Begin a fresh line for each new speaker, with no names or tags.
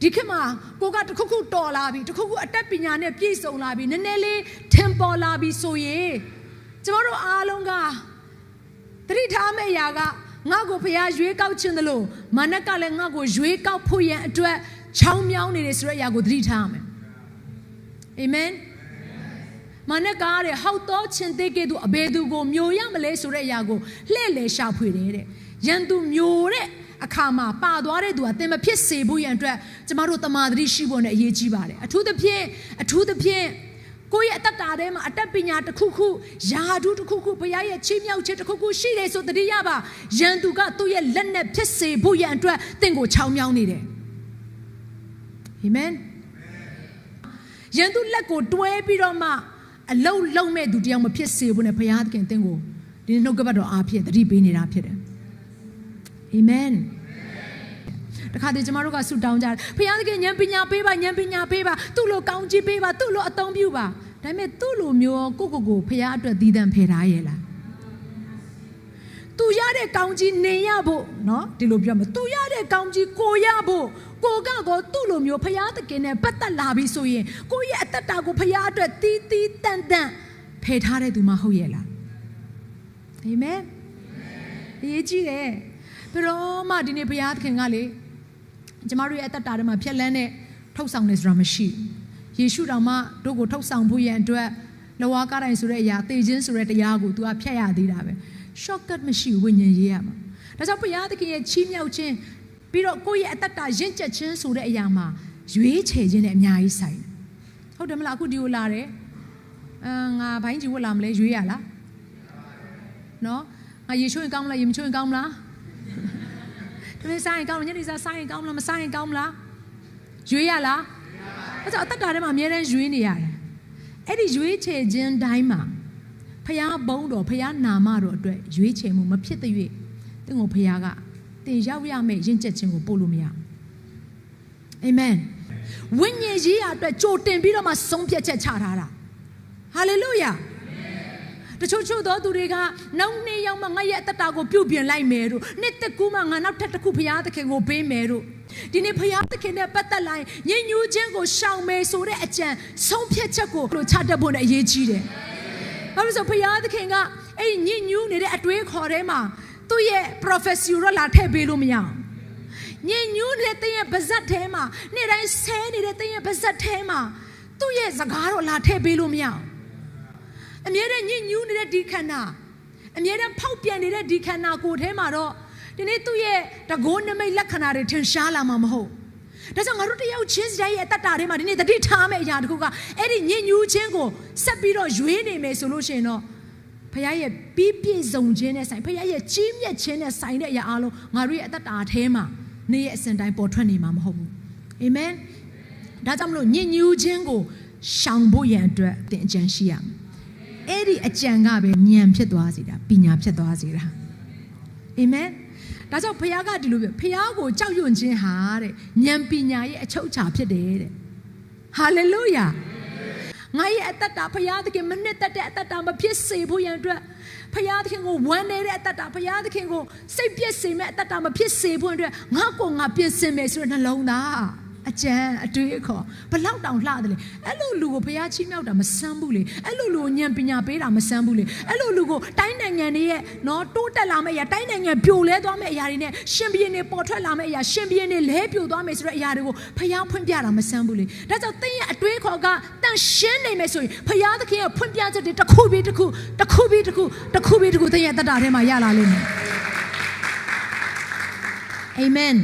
ဒီခေတ်မှာကိုကတစ်ခုခုတော်လာပြီတစ်ခုခုအတတ်ပညာနဲ့ပြည့်စုံလာပြီနည်းနည်းလေးထင်ပေါ်လာပြီဆိုရင်ကျမတို့အားလုံးကသတိထားမယ့်အရာကငါ့ကိုဖခင်ရွေးကောက်ခြင်းတလို့မနက်ကလည်းငါ့ကိုရွေးကောက်ဖို့ရန်အတွက်ချောင်းမြောင်းနေတယ်ဆိုတဲ့အရာကိုသတိထားရမယ်အာမင်မနက်ကားတဲ့ဟောက်တော်ချင်းသေးကဲ့သို့အဘယ်သူကိုမျိုးရမလဲဆိုတဲ့အရာကိုလှည့်လေရှာဖွေတယ်တဲ့ရန်သူမျိုးတဲ့ အခါမှာပါသွားတဲ့သူကသင်မဖြစ်စေဖို့ရန်အတွက်ကျမတို့တမာတိရှိဖို့နဲ့အရေးကြီးပါတယ်အထူးသဖြင့်အထူးသဖြင့်ကိုယ့်ရဲ့အတ္တတာထဲမှာအတတ်ပညာတစ်ခုခုယာဓုတစ်ခုခုဘုရားရဲ့ချီးမြှောက်ခြင်းတစ်ခုခုရှိတယ်ဆိုတတိယပါရန်သူကသူ့ရဲ့လက်နဲ့ဖြစ်စေဖို့ရန်အတွက်သင်ကိုချောင်းမြောင်းနေတယ်အာမင်ရန်သူလက်ကိုတွဲပြီးတော့မှအလုံးလုံးမဲ့သူတယောက်မဖြစ်စေဘူးနဲ့ဘုရားသခင်သင်ကိုဒီနှုတ်ကပတ်တော်အားဖြင့်တတိပေးနေတာဖြစ်တယ် အာမင်တခါတည်းကျမတို့ကဆုတောင်းကြတယ်ဘုရားသခင်ဉာဏ်ပညာပေးပါဉာဏ်ပညာပေးပါသူ့လိုကောင်းကြီးပေးပါသူ့လိုအသုံးပြုပါဒါပေမဲ့သူ့လိုမျိုးကိုကိုကိုဘုရားအတွက်တည်တံ့ဖယ်ထားရဲ့လားသူရတဲ့ကောင်းကြီးနေရဖို့เนาะဒီလိုပြောမယ်သူရတဲ့ကောင်းကြီးကိုရဖို့ကိုကတော့သူ့လိုမျိုးဖရာသခင်နဲ့ပတ်သက်လာပြီဆိုရင်ကိုရဲ့အသက်တာကိုဖရာအတွက်တီးတီးတန်တန်ဖယ်ထားတဲ့သူမဟုတ်ရဲ့လားအာမင်အရေးကြီးတယ် ဘယ်တော့မှဒီနေ့ဖရာသခင်ကလေကျမတို့ရဲ့အသက်တာထဲမှာဖြက်လန်းတဲ့ထုတ်ဆောင်နေဆိုတာမရှိဘူးယေရှုတော်မှတို့ကိုထုတ်ဆောင်ဖို့ရန်အတွက်လဝါကားတိုင်းဆိုတဲ့အရာတေခြင်းဆိုတဲ့တရားကို तू ကဖြတ်ရသေးတာပဲ shortcut မရှိဘူးဝိညာဉ်ရေးရမှာဒါကြောင့်ဘုရားသခင်ရဲ့ချီးမြှောက်ခြင်းပြီးတော့ကိုယ့်ရဲ့အသက်တာရင့်ကျက်ခြင်းဆိုတဲ့အရာမှာရွေးချယ်ခြင်းနဲ့အများကြီးဆိုင်တယ်ဟုတ်တယ်မလားအခုဒီကိုလာတယ်အာငါဘိုင်းကြီးဝတ်လာမလဲရွေးရလားနော်ငါရေချိုးရင်ကောင်းမလားရေမချိုးရင်ကောင်းမလား တမင်စားရင်ကောင်းလားညနေစားစားရင်ကောင်းမလားမစားရင်ကောင်းမလားရွေးရလားအဲ့တော့အသက်တာထဲမှာအများတန်းရွေးနေရတယ်အဲ့ဒီရွေးချယ်ခြင်းတိုင်းမှာဖះဘုံတော်ဖះနာမတော်အတွက်ရွေးချယ်မှုမဖြစ်တဲ့၍တင့်ကိုဖះကတင်ရောက်ရမယ့်ရင့်ကျက်ခြင်းကိုပို့လို့မရဘူးအာမင်ဝိညာဉ်ရေးရအတွက်ကြိုတင်ပြီးတော့မှဆုံးဖြတ်ချက်ချထားတာဟာလေလုယာ တချို့ချို့သောသူတွေကနောက်နေ့ရောက်မှငါရဲ့အတ္တတာကိုပြုတ်ပြင်လိုက်မယ်တို့နှစ်သက်ကူးမှငါနောက်ထပ်တစ်ခုဘုရားသခင်ကိုပေးမယ်တို့ဒီနေ့ဘုရားသခင်နဲ့ပတ်သက်လိုက်ညဉ့်ညူးခြင်းကိုရှောင်မယ်ဆိုတဲ့အကြံဆုံးဖြတ်ချက်ကိုလို့ချတတ်ဖို့နဲ့အရေးကြီးတယ်ဘာလို့ဆိုဘုရားသခင်ကအဲ့ဒီညဉ့်ညူးနေတဲ့အတွေးခေါ်ထဲမှာသူ့ရဲ့ profession ရောလာထည့်ပေးလို့မရအောင်ညင်ညူးနေတဲ့တင်းရဲ့ပါဇက်ထဲမှာနေ့တိုင်းဆဲနေတဲ့တင်းရဲ့ပါဇက်ထဲမှာသူ့ရဲ့စကားတော့လာထည့်ပေးလို့မရအောင် အမြဲတမ်းညင်ညူးနေတဲ့ဒီခန္ဓာအမြဲတမ်းဖောက်ပြန်နေတဲ့ဒီခန္ဓာကိုယ်ထဲမှာတော့ဒီနေ့သူ့ရဲ့တကိုးနမိတ်လက္ခဏာတွေထင်ရှားလာမှာမဟုတ်ဒါကြောင့်ငါတို့တယောက်ချင်းစီရဲ့အတ္တတာထဲမှာဒီနေ့တတိထားမယ့်အရာတခုကအဲ့ဒီညင်ညူးခြင်းကိုဆက်ပြီးတော့ရွေးနေမယ်ဆိုလို့ရှိရင်တော့ဖခင်ရဲ့ပြီးပြည့်စုံခြင်းနဲ့ဆိုင်ဖခင်ရဲ့ကြီးမြတ်ခြင်းနဲ့ဆိုင်တဲ့အရာအလုံးငါတို့ရဲ့အတ္တတာထဲမှာနေ့ရဲ့အစဉ်တိုင်းပေါ်ထွက်နေမှာမဟုတ်ဘူးအာမင်ဒါကြောင့်မလို့ညဉ့်ညူးခြင်းကိုရှောင်ဖို့ရန်အတွက်တင်အကြံရှိရမယ် အဲ့ဒီအကြံကပဲဉာဏ်ဖြစ်သွားစေတာပညာဖြစ်သွားစေတာအာမင်ဒါကြောင့်ဖခင်ကဒီလိုပြောဖခင်ကိုကြောက်ရွံ့ခြင်းဟာတဲ့ဉာဏ်ပညာရဲ့အချုပ်အခြာဖြစ်တယ်တဲ့ဟာလေလုယာငါရဲ့အတ္တတာဖခင်သခင်မနှစ်သက်တဲ့အတ္တတာမဖြစ်စေဖို့ရန်အတွက်ဖယားသခင်ကိုဝမ်းနေတဲ့အတ္တတာဖယားသခင်ကိုစိတ်ပြည့်စေမဲ့အတ္တတာမဖြစ်စေဖို့အတွက်ငါ့ကိုငါပြင်ဆင်မယ်ဆိုတဲ့နှလုံးသား အကြံအတွေးအခေါ်ဘလောက်တောင်လှတယ်လေအဲ့လိုလူကိုဖယားချီးမြှောက်တာမဆန်းဘူးလေအဲ့လိုလူကိုဉာဏ်ပညာပေးတာမဆန်းဘူးလေအဲ့လိုလူကိုတိုင်းနိုင်ငံတွေရဲ့နော်တိုးတက်လာမယ့်အရာတိုင်းနိုင်ငံပြိုလဲသွားမယ့်အရာတွေနဲ့ရှင်ဘီရင်တွေပေါ်ထွက်လာမယ့်အရာရှင်ဘီရင်တွေလဲပြိုသွားမယ်ဆိုတဲ့အရာတွေကိုဖယားဖွင့်ပြတာမဆန်းဘူးလေဒါကြောင့်သင်ရဲ့အတွေးခေါ်ကတန်ရှင်းနေမယ်ဆိုရင်ဖယားသခင်ရဲ့ဖွင့်ပြချက်တွေတစ်ခုပြီးတစ်ခုတစ်ခုပြီးတစ်ခုတစ်ခုပြီးတစ်ခုသင်ရဲ့တတထဲမှာရလာလိမ့်မယ်အာမင်